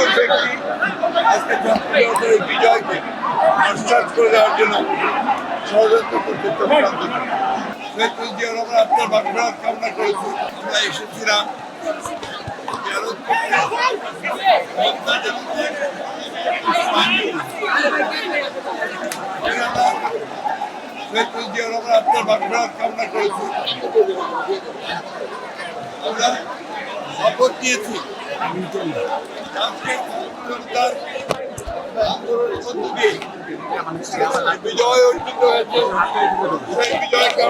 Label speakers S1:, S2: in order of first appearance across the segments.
S1: সংখ্যক ব্যক্তি আজকে জনপ্রিয়তার এই বিজয়কে নস্বাত করে দেওয়ার জন্য ষড়যন্ত্র করতে আপনার বাসরাত কামনা করেছি আমরা এসেছিলাম জিয়া রহমান আপনার বাসরাত কামনা করেছি আমরা শপথ নিয়েছি। বিজয় অর্জিত হয়েছে সেই বিজয়কে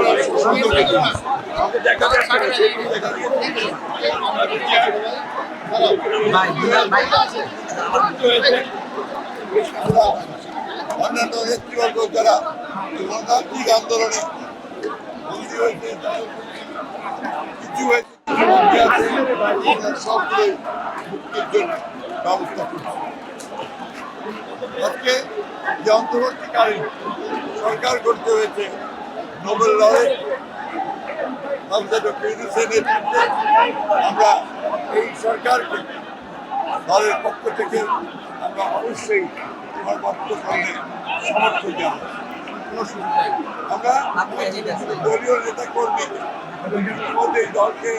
S1: অন্যান্য নেতৃবর্গ যারা গণতান্ত্রিক আন্দোলনে বন্দী হয়েছে তাদের কিছু হয়েছে আমরা মুক্তির জন্য ব্যবস্থা করছি আজকে যে অন্তর্বর্তীকালীন সরকার করতে হয়েছে নোবেল লড়াই নেতৃত্বে আমরা এই সরকারকে দলের পক্ষ থেকে আমরা অবশ্যই সর্বাত্মকরণে সমর্থন জানাই আমরা দলীয় নেতা কর্মী ইতিমধ্যে এই দলকে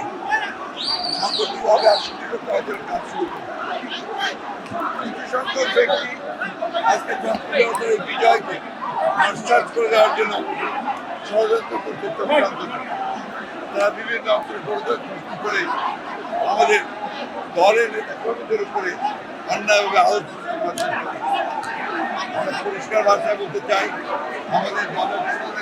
S1: নস্বাত করে দেওয়ার জন্য ষড়যন্ত্র করতে। তারা বিভিন্ন করে আমাদের দলের নেতা কর্মীদের উপরে অন্যায়ভাবে আলোচনা আমরা পরিষ্কার ভাষায় বলতে চাই, আমাদের দলের কোনো